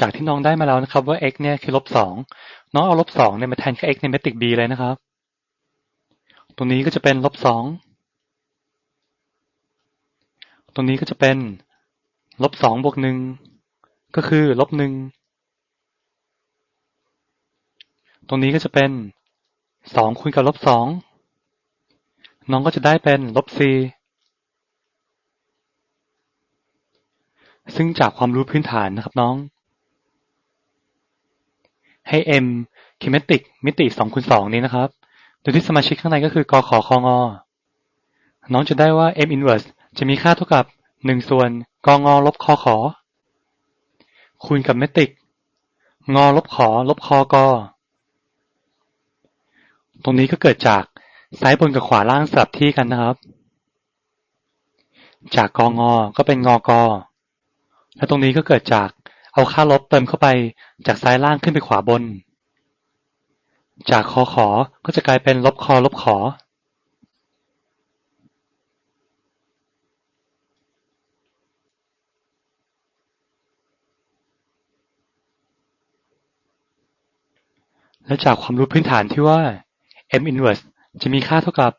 จากที่น้องได้มาแล้วนะครับ ว่า x เนี่ยคือลบสองน้องเอาลบสองเนี่ยมาแทนค่า x ในเมตริก b เลยนะครับ ตรงนี้ก็จะเป็นลบสองตรงนี้ก็จะเป็นลบสองบวกหนึ่งก็คือลบหนึ่งตรงนี้ก็จะเป็นสองคูณกับลบสองน้องก็จะได้เป็นลบสี่ซึ่งจากความรู้พื้นฐานนะครับน้อง ให้ m คิเมติกมิติ2คูณ2นี้นะครับ โดยที่สมาชิกข้างในก็คือกอขอคองอ น้องจะได้ว่า m inverse จะมีค่าเท่ากับ1ส่วนกองอลบคอขอ คูณกับเมตริกงอลบขอลบคอกอตรงนี้ก็เกิดจากซ้ายบนกับขวาล่างสลับที่กันนะครับ จากกองอก็เป็นงอกอและตรงนี้ก็เกิดจาก เอาค่าลบเติมเข้าไปจากซ้ายล่างขึ้นไปขวาบน จากคอขอก็จะกลายเป็นลบคอลบขอ และจากความรู้พื้นฐานที่ว่า m inverse จะมีค่าเท่ากับ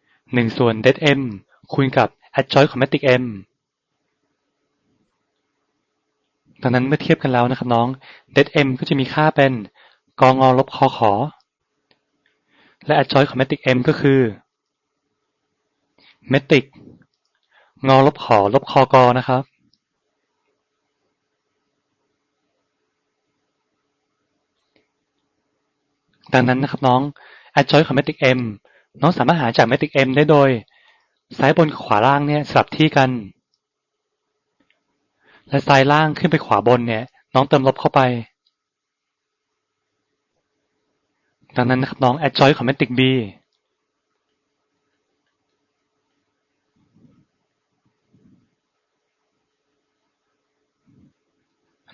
1 ส่วน det m คูณกับ adjoint ของ matrix m ดังนั้นเมื่อเทียบกันแล้วนะครับน้อง det m ก็จะมีค่าเป็นกองอลบคอขอ และ adjoint ของ matrix m ก็คือ matrix งอลบขอลบคอกอนะครับดังนั้นนะครับน้อง adjoint ของ matrix m น้องสามารถหาจาก matrix m ได้โดย ซ้ายบนกับขวาล่างเนี่ยสลับที่กัน และซ้ายล่างขึ้นไปขวาบนเนี่ย น้องเติมลบเข้าไป ดังนั้นนะครับน้อง adjoint ของ matrix b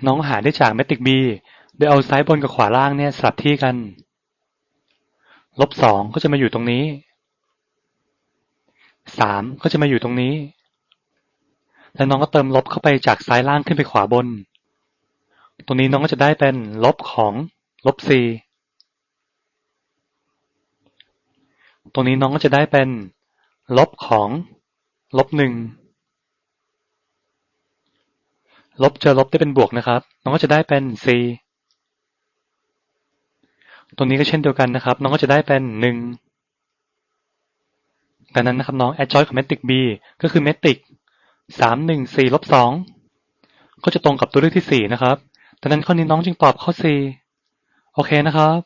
น้องหาได้จาก matrix b โดยเอาซ้ายบนกับขวาล่างเนี่ยสลับที่กัน ลบสองก็จะมาอยู่ตรงนี้สามก็จะมาอยู่ตรงนี้ แล้วน้องก็เติมลบเข้าไปจากซ้ายล่างขึ้นไปขวาบน ตรงนี้น้องก็จะได้เป็นลบของลบสี่ตรงนี้น้องก็จะได้เป็นลบของลบหนึ่งลบเจอลบได้เป็นบวกนะครับ น้องก็จะได้เป็น c ตรงนี้ก็เช่นเดียวกันนะครับ น้องก็จะได้เป็นหนึ่งดังนั้นนะครับน้อง adjoint ของ matrix b ก็คือ matrix สามหนึ่งสี่ลบสองก็จะตรงกับตัวเลือกที่สี่นะครับดังนั้นข้อนี้น้องจึงตอบข้อ C โอเคนะครับ